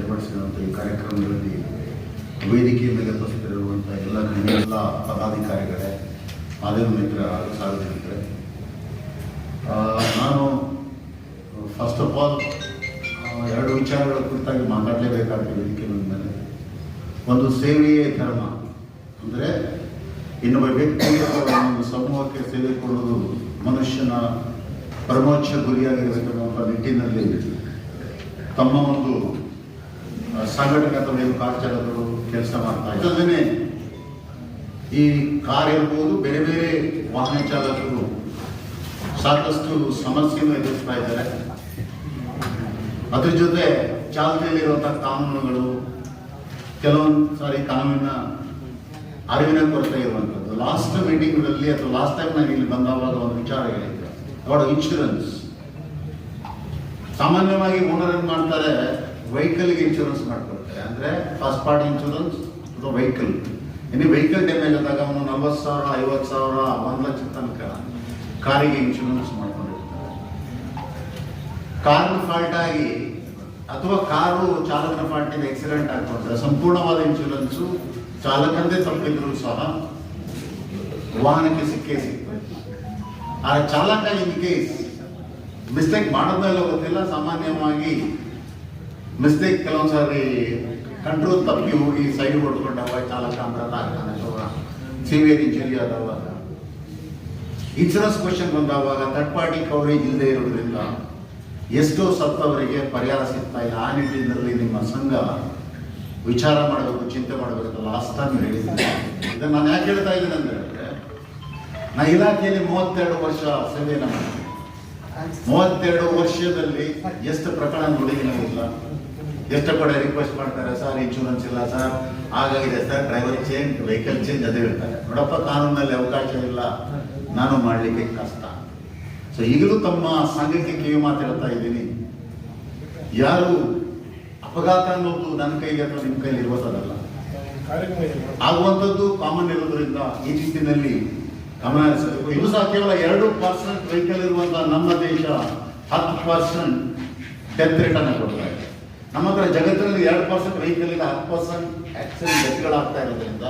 ಏರ್ಪಡಿಸಿರುವಂಥ ಈ ಕಾರ್ಯಕ್ರಮಗಳಲ್ಲಿ ವೇದಿಕೆಯ ಮೇಲೆ ಉಪಸ್ಥಿತರಿರುವಂಥ ಎಲ್ಲ ಎಲ್ಲ ಪದಾಧಿಕಾರಿಗಳೇ, ಮಾಧ್ಯಮ ಮಿತ್ರ ಹಾಗೂ ಸಾರ್ವಜನಿಕರೇ ನಾನು ಫಸ್ಟ್ ಆಫ್ ಆಲ್ ಎರಡು ವಿಚಾರಗಳ ಕುರಿತಾಗಿ ಮಾತಾಡಲೇಬೇಕಾದ ವೇದಿಕೆ ಮೇಲೆ. ಒಂದು ಸೇವೆಯೇ ಧರ್ಮ. ಅಂದರೆ, ಇನ್ನೊಬ್ಬ ವ್ಯಕ್ತಿಗೆ ಒಂದು ಸಮೂಹಕ್ಕೆ ಸೇವೆ ಕೊಡುವುದು ಮನುಷ್ಯನ ಪರಮೋಚ್ಚ ಗುರಿಯಾಗಿರಬೇಕನ್ನುವಂಥ ನಿಟ್ಟಿನಲ್ಲಿ ತಮ್ಮ ಒಂದು ಆ, ಸಂಘಟನೆ ಅಥವಾ ಏನು ಕಾರ್ ಚಾಲಕರು ಕೆಲಸ ಮಾಡ್ತಾ ಇದ್ದಾರೆ? ಈ ಕಾರ್ ಇರ್ಬೋದು ಬೇರೆ ಬೇರೆ ವಾಹನ ಚಾಲಕರು ಸಾಕಷ್ಟು ಸಮಸ್ಯೆಯನ್ನು ಎದುರಿಸ್ತಾ ಇದ್ದಾರೆ. ಅದ್ರ ಜೊತೆ ಚಾಲ್ತಿಯಲ್ಲಿರುವಂತಹ ಕಾನೂನುಗಳು ಕೆಲವೊಂದು ಸಾರಿ ಕಾನೂನಿನ ಅರಿವಿನ ಕೊರತೆ ಇರುವಂಥದ್ದು. ಲಾಸ್ಟ್ ಮೀಟಿಂಗ್ನಲ್ಲಿ ಅಥವಾ ಲಾಸ್ಟ್ ಟೈಮ್ ನಾನು ಇಲ್ಲಿ ಬಂದಾವಾಗ ಒಂದು ವಿಚಾರ ಹೇಳಿದ್ದೆ. ಇನ್ಶೂರೆನ್ಸ್ ಸಾಮಾನ್ಯವಾಗಿ ಓನರ್ ಏನ್ ಮಾಡ್ತಾರೆ ವೆಹಿಕಲ್ಗೆ ಇನ್ಶೂರೆನ್ಸ್ ಮಾಡ್ಕೊಳ್ತಾರೆ. ಅಂದ್ರೆ ಫಸ್ಟ್ ಪಾರ್ಟಿ ಇನ್ಶೂರೆನ್ಸ್ ಅಥವಾ ವೆಹಿಕಲ್ ಇನ್ನು ವೆಹಿಕಲ್ ಡ್ಯಾಮೇಜ್ ಆದಾಗ ಅವನು ನಲ್ವತ್ತು ಸಾವಿರ, ಐವತ್ತು ಸಾವಿರ, ಒಂದು ಲಕ್ಷ ತನಕ ಕಾರಿಗೆ ಇನ್ಶೂರೆನ್ಸ್ ಮಾಡ್ಕೊಂಡಿರ್ತಾರೆ. ಕಾರ್ ಫಾಲ್ಟ್ ಆಗಿ ಅಥವಾ ಕಾರು ಚಾಲಕನ ಫಾಲ್ಟಿಂದ ಆಕ್ಸಿಡೆಂಟ್ ಆಗ್ಕೊಂಡ್ರೆ ಸಂಪೂರ್ಣವಾದ ಇನ್ಶೂರೆನ್ಸು ಚಾಲಕಂದೇ ತಪ್ಪಿದ್ರು ಸಹ ವಾಹನಕ್ಕೆ ಸಿಕ್ಕೇ ಸಿಗ್ತದೆ. ಆ ಚಾಲಕ ಇನ್ ಕೇಸ್ ಮಿಸ್ಟೇಕ್ ಮಾಡೋದಲ್ಲ ಗೊತ್ತಿಲ್ಲ. ಸಾಮಾನ್ಯವಾಗಿ ಮಿಸ್ಟೇಕ್ ಕೆಲವೊಂದು ಸಾರಿ ಕಂಟ್ರೋಲ್ ತಪ್ಪಿ ಹೋಗಿ ಸೈಡ್ ಹೊಡ್ಕೊಂಡವ ಚಾಲಕ ಅಮೃತ ಆಗ್ತಾನೆ ಅಥವಾ ಸಿವಿಯರ್ ಇಂಜುರಿ ಆದವಾಗ ಇನ್ಶೂರೆನ್ಸ್ ಕ್ವಶನ್ ಬಂದಾವಾಗ ಥರ್ಡ್ ಪಾರ್ಟಿ ಕವರೇಜ್ ಇಲ್ಲದೆ ಇರೋದ್ರಿಂದ ಎಷ್ಟೋ ಸತ್ತವರಿಗೆ ಪರಿಹಾರ ಸಿಗ್ತಾ ಇಲ್ಲ. ಆ ನಿಟ್ಟಿನಲ್ಲಿ ನಿಮ್ಮ ಸಂಘ ವಿಚಾರ ಮಾಡಬೇಕು, ಚಿಂತೆ ಮಾಡಬೇಕು ಲಾಸ್ಟ್ ಟೈಮ್ ಹೇಳಿದ್ದೀನಿ. ಇದನ್ನು ನಾನು ಯಾಕೆ ಹೇಳ್ತಾ ಇದ್ದೀನಿ ಅಂದ್ರೆ, ನಾ ಇಲಾಖೆಯಲ್ಲಿ ಮೂವತ್ತೆರಡು ವರ್ಷ ಸೇವೆಯನ್ನು ಮಾಡಿದ್ದೀನಿ ಮೂವತ್ತೆರಡು ವರ್ಷದಲ್ಲಿ ಎಷ್ಟು ಪ್ರಕರಣ ನೋಡಿದ್ದೀನಿ ಇಲ್ಲ ಎಷ್ಟು ಕಡೆ ರಿಕ್ವೆಸ್ಟ್ ಮಾಡ್ತಾರೆ? ಸರ್ ಇನ್ಶೂರೆನ್ಸ್ ಇಲ್ಲ sir. ಹಾಗಾಗಿದೆ sir. Driver change vehicle change ಅದೇ ಹೇಳ್ತಾರೆ. ನೋಡಪ್ಪ ಕಾನೂನಲ್ಲಿ ಅವಕಾಶ ಇಲ್ಲ. ನಾನು ಮಾಡಲಿಕ್ಕೆ ಕಷ್ಟ. ಸೊ ಈಗಲೂ ತಮ್ಮ ಸಂಘಕ್ಕೆ ಕಿವಿ ಮಾತು ಹೇಳ್ತಾ ಇದ್ದೀನಿ. ಯಾರು ಅಪಘಾತ ಅನ್ನೋದು ನನ್ನ ಕೈಗೆ ಅಥವಾ ನಿಮ್ಮ ಕೈಲಿ ಇರುವಂಥದ್ದಲ್ಲ ಆಗುವಂಥದ್ದು ಕಾಮನ್ ಇರೋದ್ರಿಂದ ಈ ನಿಟ್ಟಿನಲ್ಲಿ ಇದು ಸಹ ಕೇವಲ ಎರಡು ಪರ್ಸೆಂಟ್ ವೆಹಿಕಲ್ ಇರುವಂತಹ ನಮ್ಮ ದೇಶ ಹತ್ತು ಪರ್ಸೆಂಟ್ ಡೆತ್ ಅನ್ನು ಕೊಡ್ತಾ ಇದೆ. ನಮ್ಮ ಹತ್ರ ಜಗತ್ತಿನಲ್ಲಿ ಎರಡು ಪರ್ಸೆಂಟ್ ವೆಹಿಕಲ್ ಇಲ್ಲ, ಹತ್ತು ಪರ್ಸೆಂಟ್ ಆಕ್ಸಿಡೆಂಟ್ ಡೆತ್ಗಳಾಗ್ತಾ ಇರೋದ್ರಿಂದ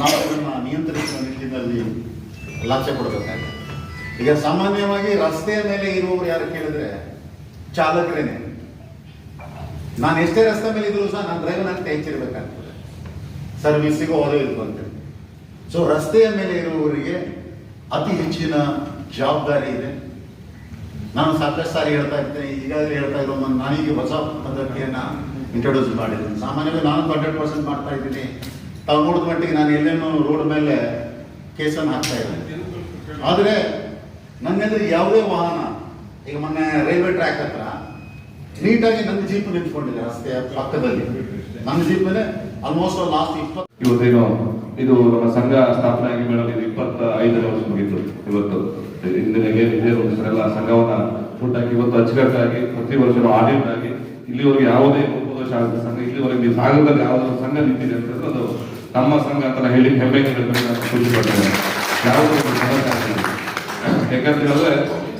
ನಾವು ಅದನ್ನು ನಿಯಂತ್ರಿಸುವ ನಿಟ್ಟಿನಲ್ಲಿ ಲಕ್ಷ್ಯ ಕೊಡಬೇಕಾಗಿದೆ. ಈಗ ಸಾಮಾನ್ಯವಾಗಿ ರಸ್ತೆಯ ಮೇಲೆ ಇರುವವರು ಯಾರು ಕೇಳಿದ್ರೆ ಚಾಲಕರೇನೆ. ನಾನು ಎಷ್ಟೇ ರಸ್ತೆ ಮೇಲೆ ಇದ್ರು ಸಹ ನನ್ನ ಡ್ರೈವರ್ ಕೈ ಹೆಚ್ಚಿರ್ಬೇಕಾಗ್ತದೆ. ಸರ್ವಿಸಿಗೂ ಇದು ಇರ್ತಂತೆ ಸೊ ರಸ್ತೆಯ ಮೇಲೆ ಇರುವವರಿಗೆ ಅತಿ ಹೆಚ್ಚಿನ ಜವಾಬ್ದಾರಿ ಇದೆ. ನಾನು ಸಾಕಷ್ಟು ಸಾರಿ ಹೇಳ್ತಾ ಇರ್ತೇನೆ, ಈಗಾಗಲೇ ಹೇಳ್ತಾ ಇರೋ ನಾನು ನಾನೀಗ ಹೊಸ ಪದ್ಧತಿಯನ್ನು ಇಂಟ್ರೊಡ್ಯೂಸ್ ಮಾಡಿದ್ದೀನಿ. ಸಾಮಾನ್ಯವಾಗಿ ನಾನು ಹಂಡ್ರೆಡ್ ಪರ್ಸೆಂಟ್ ಮಾಡ್ತಾ ಇದ್ದೀನಿ. ತಾವು ನೋಡಿದ ಮಟ್ಟಿಗೆ ನಾನು ಎಲ್ಲೇನೋ ರೋಡ್ ಮೇಲೆ ಕೇಸನ್ನು ಹಾಕ್ತಾ ಇದ್ದೇನೆ. ಆದರೆ ನನ್ನೆದುರು ಯಾವುದೇ ವಾಹನ, ಈಗ ಮೊನ್ನೆ ರೈಲ್ವೆ ಟ್ರ್ಯಾಕ್ ಹತ್ರ ನೀಟಾಗಿ ನನ್ನ ಜೀಪ್ ನಿಂತ್ಕೊಂಡಿದೆ ರಸ್ತೆಯ ಪಕ್ಕದಲ್ಲಿ. ನನ್ನ ಜೀಪ್ ಮೇಲೆ ಆಲ್ಮೋಸ್ಟ್ ಲಾಸ್ಟ್ ಇಪ್ಪತ್ತು ಇವತ್ತೇನು ಇದು ನಮ್ಮ ಸಂಘ ಸ್ಥಾಪನೆ ಆಗಿ ಮೇಡಮ್ ಇದು ಇಪ್ಪತ್ತ ಐದನೇ ವರ್ಷ ಮುಗಿತು ಇವತ್ತು ಏನು ಇದೇ ಎಲ್ಲ ಸಂಘವನ್ನ ಹುಟ್ಟಾಕಿ ಇವತ್ತು ಅಚ್ಚುಕಟ್ಟಾಗಿ ಪ್ರತಿ ವರ್ಷ ಆಡಿಟ್ ಆಗಿ ಇಲ್ಲಿವರೆಗೆ ಯಾವುದೇ ಉಪದೋಷ ಶಾಸಕ ಸಂಘ, ಇಲ್ಲಿವರೆಗೆ ಸಾಗರದಲ್ಲಿ ಯಾವುದೋ ಸಂಘ ನಿಂತಿದೆ ಅಂತ ಅದು ನಮ್ಮ ಸಂಘ ಅಂತ ಹೇಳಿ ಹೆಮ್ಮೆ ಖುಷಿ ಪಡ್ತೇನೆ. ಯಾವುದೇ. ಯಾಕಂತ ಹೇಳಿದ್ರೆ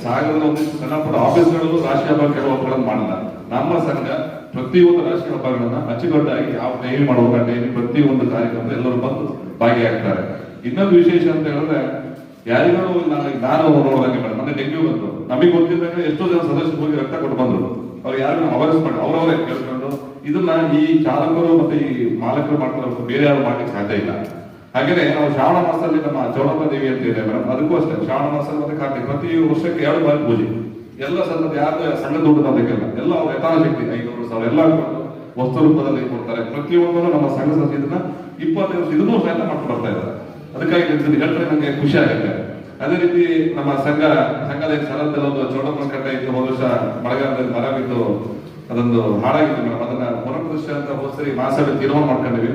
ಸಾಗರದ ಒಂದಿಷ್ಟು ಸಣ್ಣ ಪುಟ್ಟ ಆಫೀಸ್ಗಳು ರಾಷ್ಟ್ರೀಯ ಹಬ್ಬ ಕೆಲವು ಹಬ್ಬಗಳನ್ನು ಮಾಡಲ್ಲ. ನಮ್ಮ ಸಂಘ ಪ್ರತಿಯೊಂದು ರಾಷ್ಟ್ರೀಯ ಹಬ್ಬಗಳನ್ನ ಅಚ್ಚುಕಟ್ಟಾಗಿ ಯಾವ ಡೈರಿ ಮಾಡುವಾಗ ಡೈರಿ ಪ್ರತಿಯೊಂದು ಕಾರ್ಯಕ್ರಮ ಎಲ್ಲರೂ ಬಂದು ಭಾಗಿಯಾಗ್ತಾರೆ. ಇನ್ನೊಂದು ವಿಶೇಷ ಅಂತ ಹೇಳಿದ್ರೆ ಯಾರಿಗಾರು ನಾನು ನಾನು ನೋಡೋದಂಗೆ ಮೇಡಮ್ ಮೊನ್ನೆ ಡೆಂಗ್ಯೂ ಬಂತು. ನಮಗೆ ಗೊತ್ತಿದ್ದಾಗ ಎಷ್ಟೋ ಜನ ಸದಸ್ಯರು ಹೋಗಿ ರಕ್ತ ಕೊಟ್ಟು ಬಂದ್ರು. ಅವ್ರು ಯಾರನ್ನು ಅವೇರ್ನೆಸ್ ಮಾಡಿ ಅವರವರೇ ಕೇಳ್ಕೊಂಡು ಇದನ್ನ ಈ ಚಾಲಕರು ಮತ್ತೆ ಈ ಮಾಲಕರು ಮಾಡ್ತಾರೆ ಬೇರೆ ಯಾರು ಮಾಡ್ಲಿಕ್ಕೆ ಸಾಧ್ಯ ಇಲ್ಲ. ಹಾಗೇನೆ ನಾವು ಶ್ರಾವಣ ಮಾಸದಲ್ಲಿ ನಮ್ಮ ಚೌಡಪ್ಪ ದೇವಿ ಅಂತ ಇದೆ ಮೇಡಮ್. ಅದಕ್ಕೂ ಅಷ್ಟೇ, ಶ್ರಾವಣ ಮಾಸ ಮತ್ತೆ ಕಾರ್ತಿಕ್, ಪ್ರತಿ ವರ್ಷಕ್ಕೆ ಎರಡು ಬಾರಿ ಪೂಜೆ. ಎಲ್ಲ ಸಂಘದ ಯಾರು ಸಣ್ಣ ದುಡ್ಡು ಅದಕ್ಕೆಲ್ಲ ಎಲ್ಲ ಅವ್ರ ಯಥಾಶಕ್ತಿ ಐನೂರು ಸಾವಿರ ಎಲ್ಲ ವಸ್ತು ರೂಪದಲ್ಲಿ ಕೊಡ್ತಾರೆ. ಪ್ರತಿಯೊಂದನ್ನು ನಮ್ಮ ಸಂಘ ಸಂಸ್ಥೆಯನ್ನ ಇಪ್ಪತ್ತೈದು ವರ್ಷ ಇದನ್ನೂ ಸಹಿತ ಬರ್ತಾ ಇದ್ದಾರೆ. ಅದಕ್ಕಾಗಿ ಇದನ್ನ ಹೇಳಿದ್ರೆ ನನಗೆ ಖುಷಿ ಆಗುತ್ತೆ. ಅದೇ ರೀತಿ ನಮ್ಮ ಸಂಘ, ಸಂಘದ ಸ್ಥಳದಲ್ಲಿ ಒಂದು ಚೌಡಮ್ಮನ ಕಟ್ಟೆ ಇತ್ತು. ಹೋದ ವರ್ಷ ಮಳೆಗಾಲದಲ್ಲಿ ಮರ ಬಿದ್ದು ಅದೊಂದು ಹಾಳಾಗಿತ್ತು ಮೇಡಮ್. ಅದನ್ನ ಪುನಃಪ್ರತಿಷ್ಠೆ ಅಂತ ಹೋದ್ಸರಿ ಮಾಸವೇ ತೀರ್ಮಾನ ಮಾಡ್ಕೊಂಡಿವಿ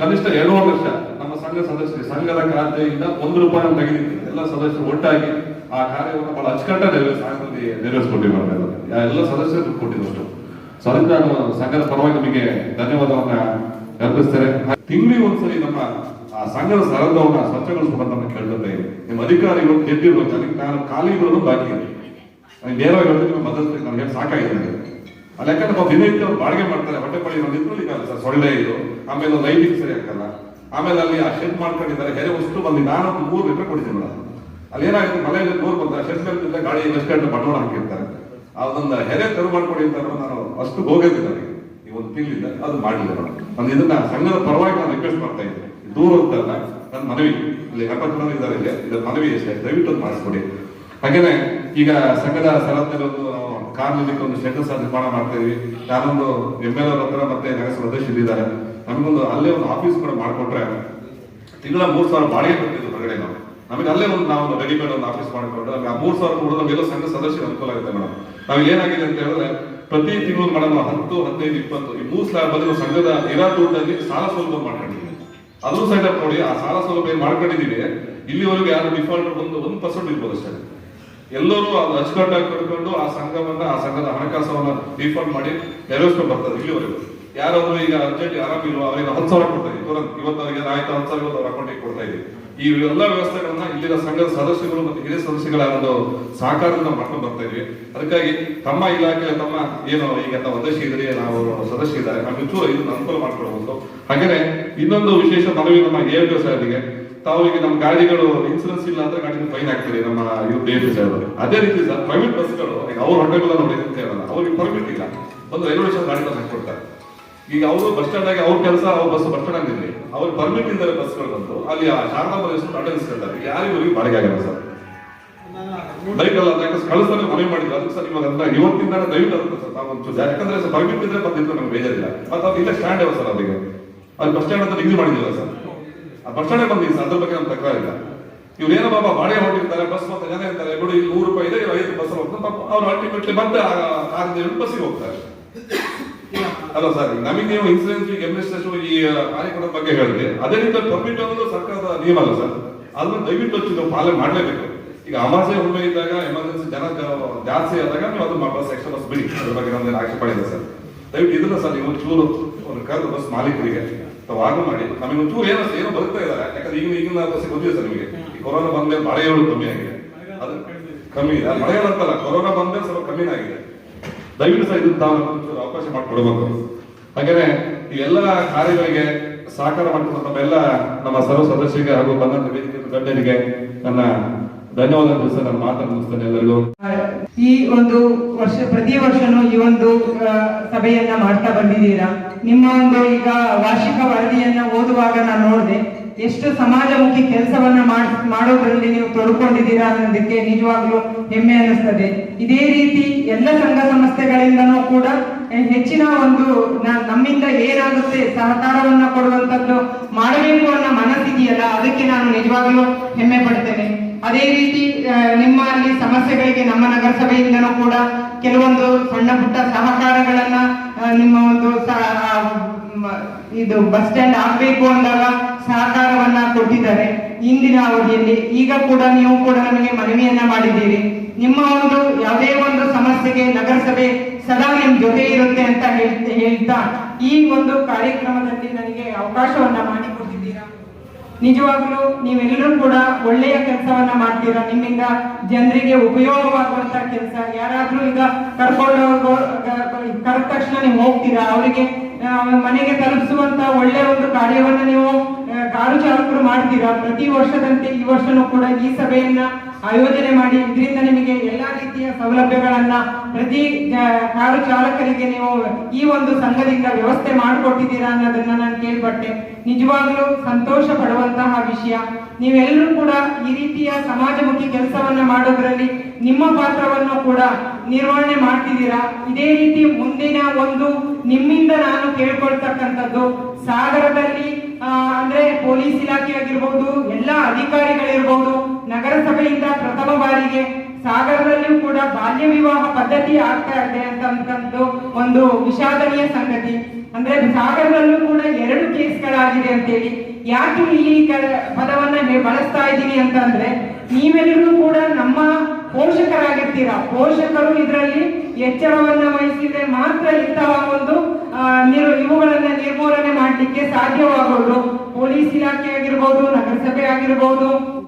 ಕನಿಷ್ಠ ಎರಡೂವರೆ ಲಕ್ಷ ನಮ್ಮ ಸಂಘ ಸದಸ್ಯರು, ಸಂಘದ ಖಾತೆಯಿಂದ ಒಂದು ರೂಪಾಯಿ ತೆಗೆದಿತ್ತು ಎಲ್ಲ ಸದಸ್ಯರು ಒಟ್ಟಾಗಿ ಆ ಕಾರ್ಯವನ್ನು ಬಹಳ ಅಚ್ಚುಕಟ್ಟಾಗಿ ನೆರವೇರಿಸಿ ನಾವು ಎಲ್ಲ ಸದಸ್ಯರು ಕೊಟ್ಟಿದ್ದಷ್ಟು. ಸೊ ಅದರಿಂದ ನಾನು ಸಂಘದ ಪರವಾಗಿ ನಿಮಗೆ ಧನ್ಯವಾದವನ್ನ ಅರ್ಪಿಸ್ತೇನೆ. ತಿಂಗಳಿಗೆ ಒಂದ್ಸರಿ ನಮ್ಮ ಆ ಸಂಘದ ಸರಂಧವನ್ನ ಕೇಳ್ಕೊತಾ ಇದ್ದೀನಿ. ನಿಮ್ಮ ಅಧಿಕಾರಿಗಳು ಗೆದ್ದಿರ್ಬೇಕು ಅದಕ್ಕೆ ನಾನು ಖಾಲಿ ಇರೋದು ಬಾಕಿ ಇದೆ. ನನಗೆ ನೇರವಾಗಿ ನಿಮ್ಮ ಮದಸ್ತಿ ನನಗೆ ಸಾಕಾಗಿದೆ ನನಗೆ ಅಲ್ಲಿ, ಯಾಕಂದ್ರೆ ನಾವು ದಿನನಿತ್ಯ ಬಾಡಿಗೆ ಮಾಡ್ತಾರೆ. ಹೊಟ್ಟೆ ಪಡಿ ನಾವು ಈಗ ಸೊಳ್ಳೆ ಇದು. ಆಮೇಲೆ ಲೈಟಿಂಗ್ ಸರಿ ಹಾಕಲ್ಲ ಆಮೇಲೆ ಅಲ್ಲಿ ಆ ಶೆಡ್ ಮಾಡ್ಕೊಂಡಿದ್ದಾರೆ ಹೆರೆ ವಸ್ತು ಬಂದು ನಾನು ಒಂದು ಮೂರು ಲೀಟರ್ ಕೊಡ್ತೀನಿ ಮೇಡಮ್. ಅಲ್ಲಿ ಏನಾಗುತ್ತೆ ಮಳೆಯಲ್ಲಿ ಬೋರ್ ಬಂದ ಶೆಡ್ ಮೇಲೆ ಗಾಡಿ ರೆಸ್ಟೋರೆಂಟ್ ಬಂಡವಾಳ ಹಾಕಿರ್ತಾರೆ. ಅದೊಂದು ಹೆರೆ ತೆರವು ಮಾಡ್ಕೊಡಿ ಅಂತ ನಾನು ಅಷ್ಟು ಹೋಗೋದಿಲ್ಲ ನನಗೆ. ಈ ಒಂದು ತಿಂಗಳಿಂದ ಅದು ಮಾಡಿಲ್ಲ ಮೇಡಮ್. ನಾನು ಇದನ್ನ ಸಂಘದ ಪರವಾಗಿ ನಾನು ರಿಕ್ವೆಸ್ಟ್ ಮಾಡ್ತಾ ಇದ್ದೀನಿ. ದೂರ ಅಂತಲ್ಲ ನನ್ನ ಮನವಿ. ಅಲ್ಲಿ ಜನ ಇದ್ದಾರೆ ಇಲ್ಲಿ, ಇದರ ಮನವಿ ಅಷ್ಟೇ ದಯವಿಟ್ಟು ಮಾಡಿಸ್ಕೊಡಿ. ಹಾಗೇನೆ ಈಗ ಸಂಘದ ಸ್ಥಳದಲ್ಲಿ ಒಂದು ಕಾರ್ ನಿಲ್ಲಿಕ್ಕೆ ಒಂದು ಸೆಂಟರ್ ಸಹ ನಿರ್ಮಾಣ ಮಾಡ್ತಾ ಇದೀವಿ. ನಾನೊಂದು ಎಂ ಎಲ್ ಹತ್ರ ಮತ್ತೆ ನಗರಸಭಾ ಅಧ್ಯಕ್ಷರು ಇದ್ದಾರೆ. ನಮಗೊಂದು ಅಲ್ಲೇ ಒಂದು ಆಫೀಸ್ ಕೂಡ ಮಾಡ್ಕೊಟ್ರೆ ತಿಂಗಳ ಮೂರು ಸಾವಿರ ಬಾಡಿಗೆ ಕೊಟ್ಟಿದ್ದು ಹೊರಗಡೆ ನಾವು. ನಮಗೆ ಅಲ್ಲೇ ಒಂದು ನಾವು ರೆಡಿಮೇಡ್ ಒಂದು ಆಫೀಸ್ ಮಾಡಿಕೊಂಡು ನಮಗೆ ಆ ಮೂರ್ ಸಾವಿರ ಕೂಡ ನಮಗೆಲ್ಲ ಸಂಘ ಸದಸ್ಯರ ಅನುಕೂಲ ಆಗುತ್ತೆ ಮೇಡಮ್. ನಾವು ಏನಾಗಿದೆ ಅಂತ ಹೇಳಿದ್ರೆ ಪ್ರತಿ ತಿಂಗಳು ಮೇಡಮ್ ಹತ್ತು, ಹದಿನೈದು, ಇಪ್ಪತ್ತು, ಈ ಮೂರು ಸಾವಿರ ಬಂದು ನಾವು ಸಂಘದ ದುಡ್ಡಲ್ಲಿ ಸಾಲ ಸೌಲಭ್ಯ ಮಾಡ್ಕೊಂಡಿದ್ದೀವಿ ಅದ್ರ ಸೈಡ್ ಅಪ್ ನೋಡಿ ಆ ಸಾಲ ಸೌಲಭ್ಯ ಮಾಡ್ಕೊಂಡಿದ್ದೀವಿ ಇಲ್ಲಿವರೆಗೂ ಯಾರು ಡಿಫಾಲ್ಟ್ ಒಂದು ಒಂದು ಪರ್ಸೆಂಟ್ ಇರ್ಬೋದು ಅಷ್ಟೇ. ಎಲ್ಲರೂ ಅದು ಅಚ್ಚುಕಟ್ಟಾಗಿ ಕಟ್ಕೊಂಡು ಆ ಸಂಘವನ್ನ, ಆ ಸಂಘದ ಹಣಕಾಸವನ್ನ ಡಿಫಾಲ್ಟ್ ಮಾಡಿ ನೆರವೇರಿಸ್ಕೊಂಡು ಬರ್ತಾರೆ ಇಲ್ಲಿವರೆಗೂ. ಯಾರಾದ್ರೂ ಈಗ ಅರ್ಜೆಂಟ್ ಆರಾಮಿಲ್ವ ಅವರಿಗೆ ಹತ್ತು ಸಾವಿರ ಕೊಡ್ತಾ ಇದ್ದೀವಿ. ತುರಂತ ಇವತ್ತು ಅವರಿಗೆ ಆಯ್ತು, ಹತ್ತು ಸಾವಿರ ಇವತ್ತು ಅವ್ರ ಅಕೌಂಟಿಗೆ ಕೊಡ್ತಾ ಇದ್ದೀವಿ. ಈ ಎಲ್ಲ ವ್ಯವಸ್ಥೆಗಳನ್ನ ಇಲ್ಲಿನ ಸಂಘದ ಸದಸ್ಯರು ಮತ್ತು ಹಿರಿಯ ಸದಸ್ಯಗಳ ಒಂದು ಸಹಕಾರದಿಂದ ಮಾಡ್ಕೊಂಡು ಬರ್ತಾ ಇದ್ವಿ ಅದಕ್ಕಾಗಿ ತಮ್ಮ ಇಲಾಖೆ ತಮ್ಮ ಏನು ಈಗ ನಮ್ಮ ಅಧ್ಯಕ್ಷ ಇದ್ರಿ ನಾವು ಸದಸ್ಯ ಇದ್ದಾರೆ. ನಮ್ಗೆ ಚೂರು ಇದನ್ನ ಅನುಕೂಲ ಮಾಡ್ಕೊಳ್ಬಹುದು ಹಾಗೇನೆ ಇನ್ನೊಂದು ವಿಶೇಷ ಮನವಿ ನಮ್ಮ ಎ ಸಾಹೇಬ್ರಿಗೆ ತಾವು ಈಗ ನಮ್ಮ ಗಾಡಿಗಳು ಇನ್ಸೂರೆನ್ಸ್ ಇಲ್ಲ ಅಂದ್ರೆ ಗಾಡಿಗೆ ಫೈನ್ ಹಾಕ್ತೀರಿ ನಮ್ಮ ಇವ್ರು ಡಿ ಸಾಹೇಬರು ಅದೇ ರೀತಿ ಸರ್ ಪ್ರೈವೇಟ್ ಬಸ್ಗಳು ಅವ್ರ ಹೊಟ್ಟೆಗಳ ನೋಡಿ ಅಂತ ಅವ್ರಿಗೆ ಪರ್ಮಿಟ್ ಇಲ್ಲ. ಒಂದು ರೈಲ್ವೆ ಸ್ಟೇಷನ್ ಗಾಡಿ ತಂದು ಕೊಡ್ತಾರೆ. ಈಗ ಅವರು ಬಸ್ ಸ್ಟ್ಯಾಂಡ್ ಆಗಿ ಅವ್ರ ಕೆಲಸ ಅವ್ರ ಬಸ್ ಬಸ್ ಸ್ಟ್ಯಾಂಡ್ ಆಗಿರ್ಲಿ ಅವ್ರು ಪರ್ಮಿಟ್ ಇದ್ದಾರೆ ಬಸ್ಗಳು ಬಂದು ಅಲ್ಲಿ ಆ ಶಾರದಾ ಬಸ್ ಅಟೆಂಡೆನ್ಸ್ ಕೇಳ್ತಾರೆ ಯಾರಿಗೂ ಬಾಡಿಗೆ ಆಗಲ್ಲ ಸರ್ ಬೈಕ್ ಅಲ್ಲ ಯಾಕಂದ್ರೆ ಮನೆ ಮಾಡಿದ್ರು ಅದಕ್ಕೆ ಸರ್ ಇವಾಗ ಅದನ್ನ ಇವತ್ತಿಂದ ದಯವಿಟ್ಟು ಅದಕ್ಕೆ ಸರ್ ನಾವು ಒಂಚೂರು ಯಾಕಂದ್ರೆ ಸರ್ ಪರ್ಮಿಟ್ ಇದ್ರೆ ಬಂದಿದ್ರು ನಮ್ಗೆ ಬೇಜಾರಿಲ್ಲ ಮತ್ತೆ ಅವ್ರು ಇಲ್ಲ ಸ್ಟ್ಯಾಂಡ್ ಯಾವ ಸರ್ ಅವರಿಗೆ ಅಲ್ಲಿ ಬಸ್ ಸ್ಟ್ಯಾಂಡ್ ಅಂತ ನಿಗದಿ ಮಾಡಿದಿಲ್ಲ ಸರ್ ಆ ಬಸ್ ಸ್ಟ್ಯಾಂಡ್ ಬಂದಿದೆ ಸರ್ ಅದ್ರ ಬಗ್ಗೆ ನಮ್ಗೆ ತಕರಾರಿಲ್ಲ ಇವ್ರು ಏನೋ ಬಾಬಾ ಬಾಡಿಗೆ ಹೊಟ್ಟಿರ್ತಾರೆ ಬಸ್ ಮತ್ತೆ ಜನ ಇರ್ತಾರೆ ನೋಡಿ ಇಲ್ಲಿ ನೂರು ರೂಪಾಯಿ ಇದೆ ಐದು ಬಸ್ ಹೋಗ್ತಾರೆ ಅವ್ರು ಅಲ್ಟಿಮೇಟ್ಲಿ ಮತ್ತೆ ಆ ಕಾರಿಂದ ಬಸ್ಸಿಗೆ ಹೋಗ್ತಾರೆ ಅಲ್ಲ ಸರ್, ನಮಗೆ ನೀವು ಇನ್ಸೂರೆನ್ಸ್ ಎಮ್ಎಸ್ಎಸ್ ಈ ಕಾರ್ಯಕ್ರಮದ ಬಗ್ಗೆ ಹೇಳಿದ್ರೆ ಅದೇ ರೀತಿ ಪರ್ಮಿಟ್ ಅನ್ನೋದು ಸರ್ಕಾರದ ನಿಯಮ ಅಲ್ಲ ಸರ್. ಅದನ್ನ ದಯವಿಟ್ಟು ಹಚ್ಚಿ ನಾವು ಪಾಲನೆ ಮಾಡಲೇಬೇಕು. ಈಗ ಅಮಾಸೆ ಹುಣ್ಣಿಮೆ ಇದ್ದಾಗ ಎಮರ್ಜೆನ್ಸಿ ಜನ ಜಾಸ್ತಿ ಆದಾಗ ನೀವು ಅದನ್ನ ಬಸ್ ಎಕ್ಸ್ಟ್ರಾ ಬಸ್ ಬಿಡಿ. ಅದ್ರ ಬಗ್ಗೆ ನಮ್ದು ಆಕ್ಷೇಪ ಇಲ್ಲ ಸರ್. ದಯವಿಟ್ಟು ಇದನ್ನ ಸರ್, ನೀವು ಚೂರು ಒಂದು ಕರೆದು ಬಸ್ ಮಾಲೀಕರಿಗೆ ತಾವು ಆಗ ಮಾಡಿ. ನಮಗೆ ಒಂಚೂರು ಏನೋ ಏನೋ ಬರುತ್ತಾ ಇದ್ದಾರೆ. ಯಾಕಂದ್ರೆ ಈಗ ಈಗಿನ ಬಸ್ ಗೊತ್ತಿದೆ ಸರ್ ನಿಮಗೆ. ಈ ಕೊರೋನಾ ಬಂದ್ಮೇಲೆ ಹೇಳು ಕಮ್ಮಿ ಆಗಿದೆ. ಅದು ಕಮ್ಮಿ ಇದೆ. ಮಳೆ ಅಂತಲ್ಲ, ಕೊರೋನಾ ಬಂದ್ಮೇಲೆ ಸ್ವಲ್ಪ ಕಮ್ಮಿ ಆಗಿದೆ. ದಯವಿಟ್ಟು ಸರ್, ಇದನ್ನ ತಾವು ಅವಕಾಶ ಮಾಡಿಕೊಡ್ಬೇಕು. ಹಾಗೇನೆ ಈ ಎಲ್ಲ ಕಾರ್ಯಗಳಿಗೆ ಸಹಕಾರ ಮಾಡಿಕೊಂಡ ನಮ್ಮೆಲ್ಲ ನಮ್ಮ ಸರ್ವ ಸದಸ್ಯರಿಗೆ ಹಾಗೂ ಬಂದಂತ ವೇದಿಕೆ ಗಣ್ಯರಿಗೆ ನನ್ನ ಧನ್ಯವಾದ ತಿಳಿಸ ನನ್ನ ಮಾತನ್ನು ಮುಗಿಸ್ತೇನೆ ಎಲ್ಲರಿಗೂ. ಈ ಒಂದು ವರ್ಷ, ಪ್ರತಿ ವರ್ಷನೂ ಈ ಒಂದು ಸಭೆಯನ್ನ ಮಾಡ್ತಾ ಬಂದಿದ್ದೀರಾ? ನಿಮ್ಮ ಒಂದು ಈಗ ವಾರ್ಷಿಕ ವರದಿಯನ್ನ ಓದುವಾಗ ನಾನು ನೋಡಿದೆ, ಎಷ್ಟು ಸಮಾಜಮುಖಿ ಕೆಲಸವನ್ನ ಮಾಡ್, ಮಾಡೋದ್ರಲ್ಲಿ ನೀವು ತೊಡ್ಕೊಂಡಿದ್ದೀರಾ ಅನ್ನೋದಕ್ಕೆ ನಿಜವಾಗ್ಲೂ ಹೆಮ್ಮೆ ಅನ್ನಿಸ್ತದೆ. ಇದೇ ರೀತಿ ಎಲ್ಲ ಸಂಘ ಸಂಸ್ಥೆಗಳಿಂದನೂ ಕೂಡ ಹೆಚ್ಚಿನ ಒಂದು ನಮ್ಮಿಂದ ಏನಾಗುತ್ತೆ ಸಹಕಾರವನ್ನ ಕೊಡುವಂತದ್ದು ಮಾಡಬೇಕು ಅನ್ನೋ ಮನಸ್ಸಿದೆಯಲ್ಲ ಅದಕ್ಕೆ ನಾನು ನಿಜವಾಗ್ಲೂ ಹೆಮ್ಮೆ ಪಡ್ತೇನೆ. ಅದೇ ರೀತಿ ನಿಮ್ಮ ಅಲ್ಲಿ ಸಮಸ್ಯೆಗಳಿಗೆ ನಮ್ಮ ನಗರಸಭೆಯಿಂದನೂ ಕೂಡ ಕೆಲವೊಂದು ಸಣ್ಣ ಪುಟ್ಟ ಸಹಕಾರಗಳನ್ನ ನಿಮ್ಮ ಒಂದು ಇದು ಬಸ್ ಸ್ಟ್ಯಾಂಡ್ ಆಗ್ಬೇಕು ಅಂದಾಗ ಸಹಕಾರವನ್ನ ಕೊಟ್ಟಿದ್ದಾರೆ. ಇಂದಿನ ಅವಧಿಯಲ್ಲಿ ಈಗ ಕೂಡ ನೀವು ಕೂಡ ನಮಗೆ ಮನವಿಯನ್ನ ಮಾಡಿದ್ದೀರಿ. ನಿಮ್ಮ ಒಂದು ಯಾವುದೇ ಒಂದು ಸಮಸ್ಯೆಗೆ ನಗರಸಭೆ ಸದಾ ನಿಮ್ ಜೊತೆ ಇರುತ್ತೆ ಅಂತ ಹೇಳ್ತಾ ಈ ಒಂದು ಕಾರ್ಯಕ್ರಮದಲ್ಲಿ ನನಗೆ ಅವಕಾಶವನ್ನ ಮಾಡಿಕೊಟ್ಟಿದ್ದೀರಾ? ನಿಜವಾಗ್ಲೂ ನೀವೆಲ್ಲರೂ ಕೂಡ ಒಳ್ಳೆಯ ಕೆಲಸವನ್ನ ಮಾಡ್ತೀರಾ? ನಿಮ್ಮಿಂದ ಜನರಿಗೆ ಉಪಯೋಗವಾಗುವಂತ ಕೆಲಸ. ಯಾರಾದ್ರೂ ಈಗ ಕರ್ಕೊಂಡು ಕರೆದ ತಕ್ಷಣ ನೀವು ಹೋಗ್ತೀರಾ? ಅವರಿಗೆ ಮನೆಗೆ ತಲುಪಿಸುವಂತ ಒಳ್ಳೆಯ ಒಂದು ಕಾರ್ಯವನ್ನ ನೀವು ಕಾರು ಚಾಲಕರು ಮಾಡ್ತೀರಾ? ಪ್ರತಿ ವರ್ಷದಂತೆ ಈ ವರ್ಷನೂ ಕೂಡ ಈ ಸಭೆಯನ್ನ ಆಯೋಜನೆ ಮಾಡಿ, ಇದರಿಂದ ನಿಮಗೆ ಎಲ್ಲಾ ರೀತಿಯ ಸೌಲಭ್ಯಗಳನ್ನ ಪ್ರತಿ ಕಾರು ಚಾಲಕರಿಗೆ ನೀವು ಈ ಒಂದು ಸಂಘದಿಂದ ವ್ಯವಸ್ಥೆ ಮಾಡಿಕೊಟ್ಟಿದ್ದೀರಾ ಅನ್ನೋದನ್ನ ನಾನು ಕೇಳ್ಪಟ್ಟೆ. ನಿಜವಾಗ್ಲೂ ಸಂತೋಷ ಪಡುವಂತಹ ವಿಷಯ. ನೀವೆಲ್ಲರೂ ಕೂಡ ಈ ರೀತಿಯ ಸಮಾಜಮುಖಿ ಕೆಲಸವನ್ನ ಮಾಡೋದ್ರಲ್ಲಿ ನಿಮ್ಮ ಪಾತ್ರವನ್ನು ಕೂಡ ನಿರ್ವಹಣೆ ಮಾಡ್ತಿದ್ದೀರಾ? ಇದೇ ರೀತಿ ಮುಂದಿನ ಒಂದು ನಿಮ್ಮಿಂದ ನಾನು ಕೇಳ್ಕೊಳ್ತಕ್ಕಂಥದ್ದು ಸಾಗರದಲ್ಲಿ ಅಂದ್ರೆ ಪೊಲೀಸ್ ಇಲಾಖೆ ಆಗಿರ್ಬಹುದು ಎಲ್ಲ ಅಧಿಕಾರಿಗಳಿರ್ಬಹುದು ನಗರಸಭೆಯಿಂದ ಪ್ರಥಮ ಬಾರಿಗೆ ಸಾಗರದಲ್ಲಿಯೂ ಕೂಡ ಬಾಲ್ಯ ವಿವಾಹ ಪದ್ಧತಿ ಆಗ್ತಾ ಇದೆ ಅಂತಕ್ಕಂಥದ್ದು ಒಂದು ವಿಷಾದನೀಯ ಸಂಗತಿ. ಅಂದ್ರೆ ಸಾಗರದಲ್ಲೂ ಕೂಡ ಎರಡು ಕೇಸ್ಗಳಾಗಿದೆ ಅಂತೇಳಿ. ಯಾಕೆ ಕ- ಪದವನ್ನ ಬಳಸ್ತಾ ಇದ್ದೀನಿ ಅಂತಂದ್ರೆ, ನೀವೆಲ್ಲರೂ ಕೂಡ ನಮ್ಮ ಪೋಷಕರಾಗಿರ್ತೀರಾ. ಪೋಷಕರು ಇದರಲ್ಲಿ ಎಚ್ಚರವನ್ನ ವಹಿಸಿದ್ರೆ ಮಾತ್ರ ಇಂತಹ ಒಂದು ನಿರ್ ಇವುಗಳನ್ನ ನಿರ್ಮೂಲನೆ ಮಾಡಲಿಕ್ಕೆ ಸಾಧ್ಯವಾಗೋದು. ಪೊಲೀಸ್ ಇಲಾಖೆ ಆಗಿರ್ಬೋದು ನಗರಸಭೆ ಆಗಿರ್ಬೋದು